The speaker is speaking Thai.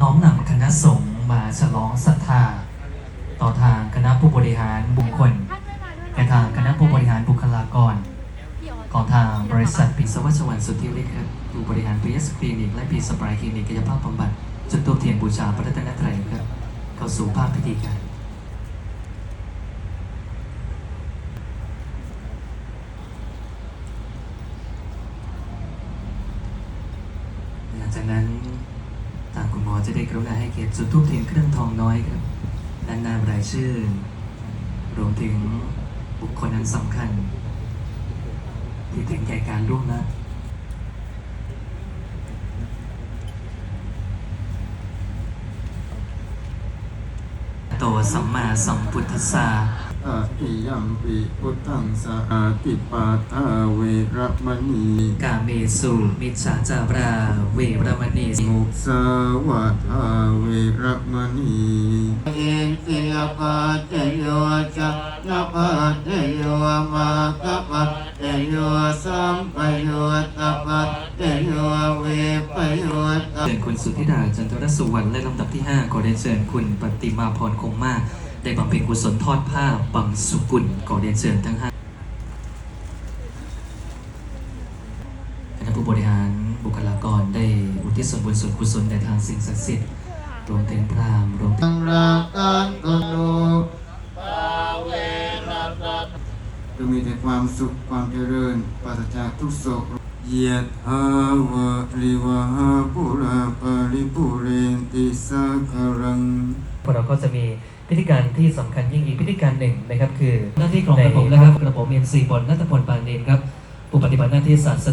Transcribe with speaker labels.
Speaker 1: น้อมนำคณะสงฆ์มาฉลองศรัทธา ต่อทางคณะผู้บริหารบุคคลและทางคณะผู้บริหารบุคลากรของทางบริษัทปิสวัชวันสุทธิฤทธิ์ครับผู้บริหารพีเอสคลินิกและพีสปรายคลินิกกายภาพบำบัดจุดตัวเทียนบูชาพระรัตนตรัยครับเข้าสู่ภาพพิธีการหลังจากนั้น ทางคุณหมอจะได้กรุณาให้เกียรติจุดทูปเทียนเครื่องทองน้อยครับด้านหน้ารายชื่อ รวมถึงบุคคลอันสำคัญ ที่ถึงแก่การร่วงละโตสัมมาสัมพุทธัสสะ
Speaker 2: อะติ ยัมปิพุทธังสะอาติปาทาเวระมณี
Speaker 1: กาเมสุมิจฉาจาราเวรมณีมุ
Speaker 2: สาวะทาเวระมณี
Speaker 3: เอติยปัจจโยจะนะปัจจโยมาคะปัจจโยสัมปโยตปัจจโยเวปโยต
Speaker 1: เชิญคุณสุธิดาจันทรสุวรรณและลำดับที่ 5 ขอเรียนเชิญคุณปฏิมาพรคงมาก ได้บำเพ็ญกุศลทอดผ้าบังสุกุลขอเรียนเชิญทั้งห้าคณะผู้บริหารบุคลากรได้อุทิศส่วนบุญส่วนกุศลในทางสิ่งศักดิ์สิทธิ์รวมถึงพราหมณ์รวมถึง
Speaker 3: ตังรากันตุโน
Speaker 2: จงมีแต่ความสุขความเจริญปราศจากทุกโศกเยียดหาวะริวหาปุราปาริปุเรนติสาคารัง
Speaker 1: พวกเราก็จะมี พิธีการที่สำคัญยิ่งอีกพิธีการหนึ่งนะครับคือหน้าที่ของกระผมนะครับกระผมเอ็นซีบอลนัตพลปานเนนครับผู้ปฏิบัติหน้าที่ศาส